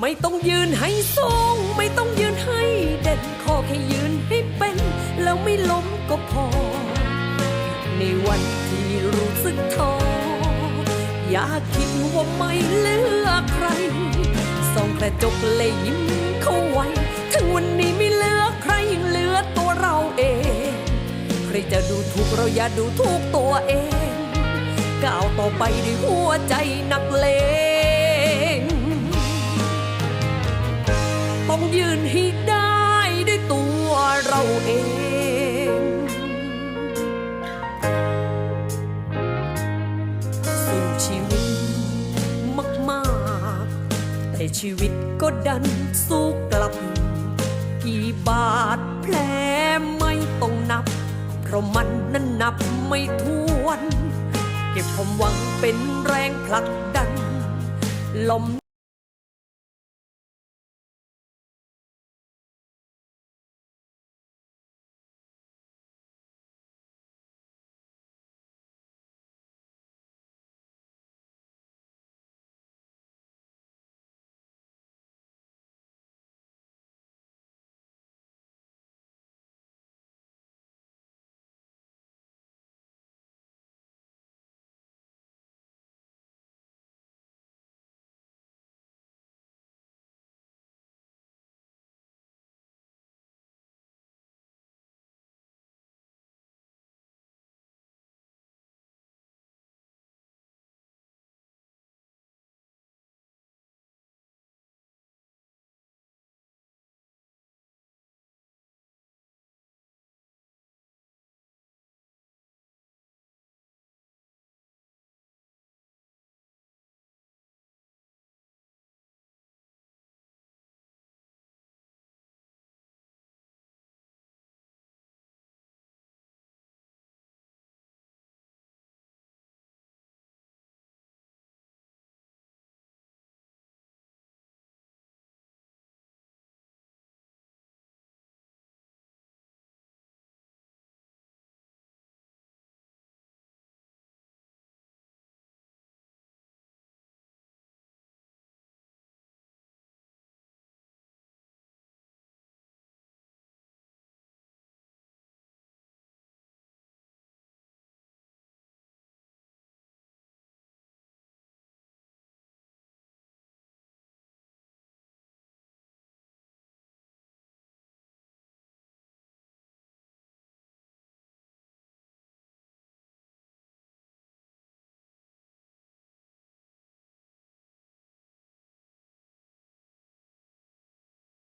ไม่ต้องยืนให้สูง ไม่ต้องยืนให้เด่นขอแค่ยืนให้เป็น แล้วไม่ล้มก็พอ ในวันที่รู้สึกท้ออย่าคิดว่าไม่เหลือใคร ส่องกระจกเลยยิ้มเข้าไว้ ถึงวันนี้ไม่เหลือใครยังเหลือตัวเราเอง ใครจะดูถูกเราอย่าดูถูกตัวเอง ก้าวต่อไปด้วยหัวใจนักเลง ชีวิตมากๆ แต่ชีวิตก็ดันสู้กลับ กี่บาทแผลไม่ต้องนับ เพราะมันนั้นนับไม่ถ้วน เก็บความหวังเป็นแรงผลักดันลม